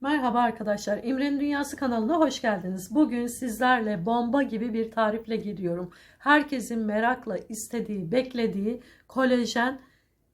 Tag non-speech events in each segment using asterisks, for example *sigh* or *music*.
Merhaba arkadaşlar. İmre'nin Dünyası kanalına hoş geldiniz. Bugün sizlerle bomba gibi bir tarifle geliyorum. Herkesin merakla istediği, beklediği kolajen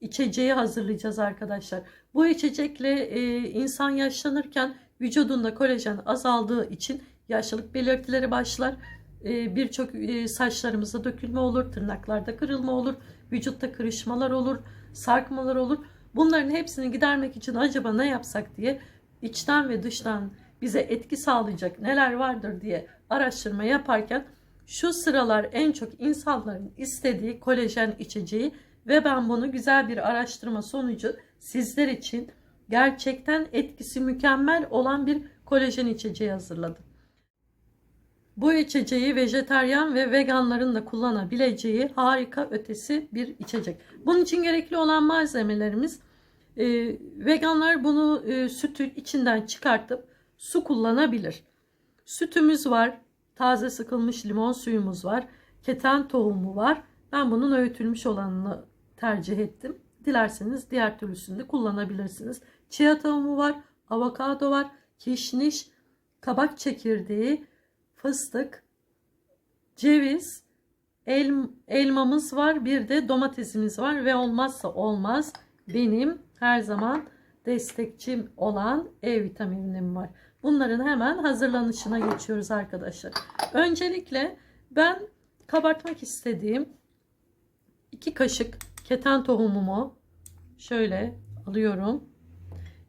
içeceği hazırlayacağız arkadaşlar. Bu içecekle e, insan yaşlanırken vücudunda kolajen azaldığı için yaşlılık belirtileri başlar. E, Birçok e, saçlarımızda dökülme olur, tırnaklarda kırılma olur, vücutta kırışmalar olur, sarkmalar olur. Bunların hepsini gidermek için acaba ne yapsak diye içten ve dıştan bize etki sağlayacak neler vardır diye araştırma yaparken şu sıralar en çok insanların istediği kolajen içeceği ve ben bunu güzel bir araştırma sonucu sizler için gerçekten etkisi mükemmel olan bir kolajen içeceği hazırladım. Bu içeceği vejeteryan ve veganların da kullanabileceği harika ötesi bir içecek. Bunun için gerekli olan malzemelerimiz e, veganlar bunu e, sütün içinden çıkartıp su kullanabilir. Sütümüz var, taze sıkılmış limon suyumuz var, keten tohumu var. Ben bunun öğütülmüş olanını tercih ettim. Dilerseniz diğer türlüsünü de kullanabilirsiniz. Chia tohumu var, avokado var, kişniş, kabak çekirdeği, fıstık, ceviz, el, elmamız var, bir de domatesimiz var ve olmazsa olmaz benim her zaman destekçim olan E vitaminim var. Bunların hemen hazırlanışına geçiyoruz arkadaşlar. Öncelikle ben kabartmak istediğim 2 kaşık keten tohumumu şöyle alıyorum.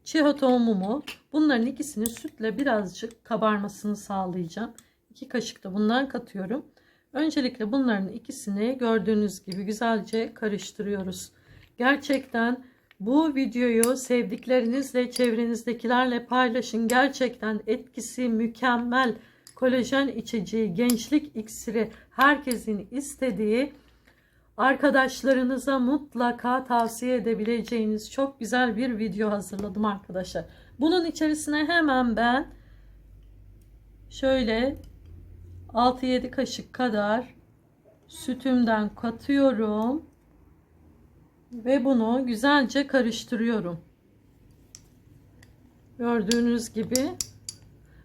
Chia tohumumu bunların ikisini sütle birazcık kabarmasını sağlayacağım. 2 kaşık da bundan katıyorum. Öncelikle bunların ikisini gördüğünüz gibi güzelce karıştırıyoruz. Gerçekten bu videoyu sevdiklerinizle, çevrenizdekilerle paylaşın. Gerçekten etkisi mükemmel. Kolajen içeceği, gençlik iksiri, herkesin istediği, arkadaşlarınıza mutlaka tavsiye edebileceğiniz çok güzel bir video hazırladım arkadaşlar. Bunun içerisine hemen ben şöyle 6-7 kaşık kadar sütümden katıyorum. Ve bunu güzelce karıştırıyorum. Gördüğünüz gibi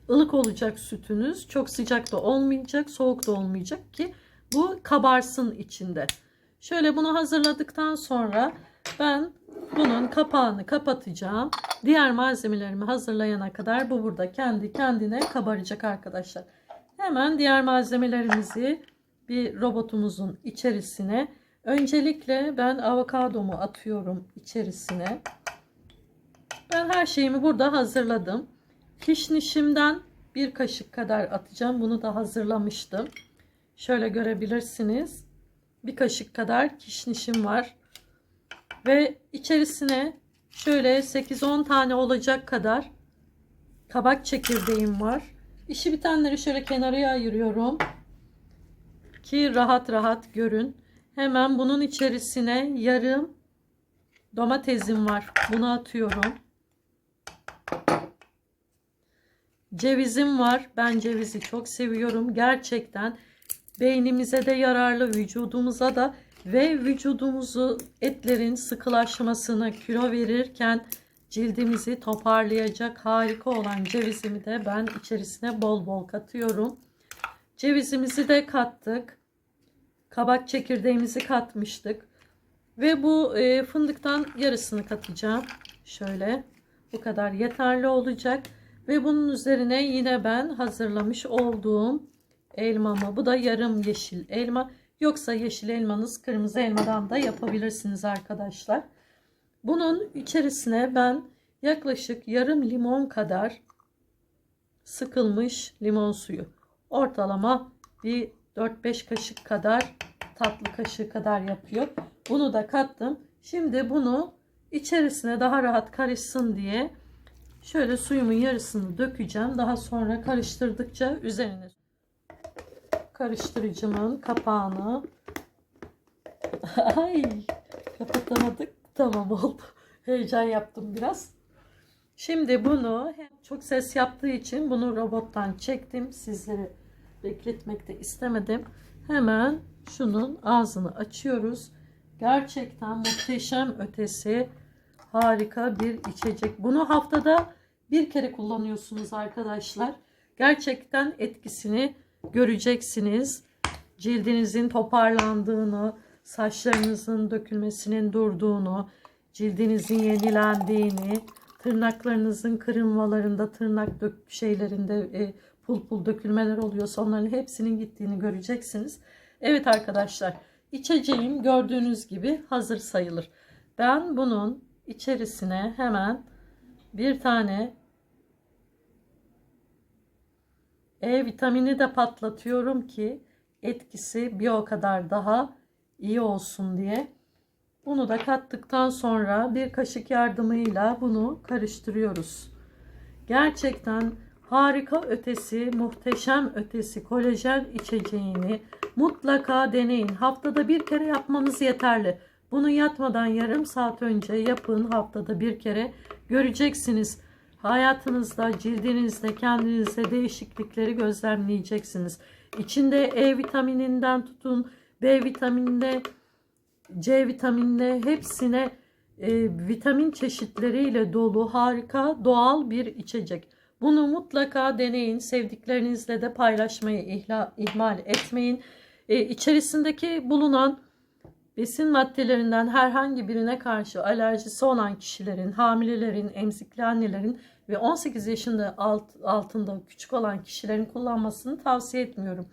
ılık olacak sütünüz. Çok sıcak da olmayacak, soğuk da olmayacak ki bu kabarsın içinde. Şöyle bunu hazırladıktan sonra ben bunun kapağını kapatacağım. Diğer malzemelerimi hazırlayana kadar bu burada kendi kendine kabaracak arkadaşlar. Hemen diğer malzemelerimizi bir robotumuzun içerisine Öncelikle ben avokadomu atıyorum içerisine. Ben her şeyimi burada hazırladım. Kişnişimden bir kaşık kadar atacağım. Bunu da hazırlamıştım. Şöyle görebilirsiniz. Bir kaşık kadar kişnişim var. Ve içerisine şöyle 8-10 tane olacak kadar kabak çekirdeğim var. İşi bitenleri şöyle kenara ayırıyorum. Ki rahat rahat görün. Hemen bunun içerisine yarım domatesim var. Bunu atıyorum. Cevizim var. Ben cevizi çok seviyorum. Gerçekten beynimize de yararlı, vücudumuza da ve vücudumuzu etlerin sıkılaşmasına kilo verirken cildimizi toparlayacak harika olan cevizimi de ben içerisine bol bol katıyorum. Cevizimizi de kattık kabak çekirdeğimizi katmıştık. Ve bu e, fındıktan yarısını katacağım. Şöyle bu kadar yeterli olacak. Ve bunun üzerine yine ben hazırlamış olduğum elmamı. Bu da yarım yeşil elma. Yoksa yeşil elmanız kırmızı elmadan da yapabilirsiniz arkadaşlar. Bunun içerisine ben yaklaşık yarım limon kadar sıkılmış limon suyu. Ortalama bir 4-5 kaşık kadar tatlı kaşığı kadar yapıyor. Bunu da kattım. Şimdi bunu içerisine daha rahat karışsın diye şöyle suyumun yarısını dökeceğim. Daha sonra karıştırdıkça üzerine karıştırıcımın kapağını *laughs* ay kapatamadık. Tamam oldu. Heyecan yaptım biraz. Şimdi bunu çok ses yaptığı için bunu robottan çektim. Sizleri bekletmek de istemedim. Hemen şunun ağzını açıyoruz. Gerçekten muhteşem ötesi harika bir içecek. Bunu haftada bir kere kullanıyorsunuz arkadaşlar. Gerçekten etkisini göreceksiniz. Cildinizin toparlandığını, saçlarınızın dökülmesinin durduğunu, cildinizin yenilendiğini, tırnaklarınızın kırılmalarında, tırnak dök şeylerinde e, pul pul dökülmeler oluyorsa onların hepsinin gittiğini göreceksiniz. Evet arkadaşlar, içeceğim gördüğünüz gibi hazır sayılır. Ben bunun içerisine hemen bir tane E vitamini de patlatıyorum ki etkisi bir o kadar daha iyi olsun diye. Bunu da kattıktan sonra bir kaşık yardımıyla bunu karıştırıyoruz. Gerçekten harika ötesi, muhteşem ötesi kolajen içeceğini mutlaka deneyin. Haftada bir kere yapmanız yeterli. Bunu yatmadan yarım saat önce yapın haftada bir kere. Göreceksiniz hayatınızda, cildinizde, kendinizde değişiklikleri gözlemleyeceksiniz. İçinde E vitamininden tutun, B vitamininde, C vitaminine hepsine e, vitamin çeşitleriyle dolu harika doğal bir içecek. Bunu mutlaka deneyin. Sevdiklerinizle de paylaşmayı ihla, ihmal etmeyin. E, içerisindeki bulunan besin maddelerinden herhangi birine karşı alerjisi olan kişilerin, hamilelerin, emzikli annelerin ve 18 yaşında alt, altında küçük olan kişilerin kullanmasını tavsiye etmiyorum.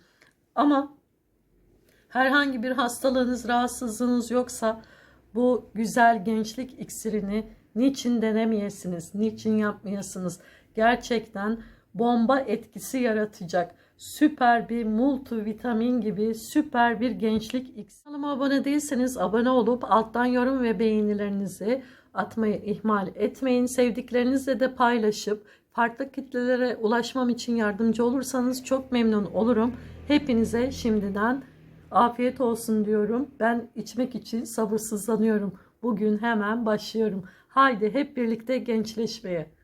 Ama herhangi bir hastalığınız, rahatsızlığınız yoksa bu güzel gençlik iksirini niçin denemeyesiniz, niçin yapmayasınız? Gerçekten bomba etkisi yaratacak süper bir multivitamin gibi süper bir gençlik iksiri. Kanalıma abone değilseniz abone olup alttan yorum ve beğenilerinizi atmayı ihmal etmeyin. Sevdiklerinizle de paylaşıp farklı kitlelere ulaşmam için yardımcı olursanız çok memnun olurum. Hepinize şimdiden afiyet olsun diyorum. Ben içmek için sabırsızlanıyorum. Bugün hemen başlıyorum. Haydi hep birlikte gençleşmeye.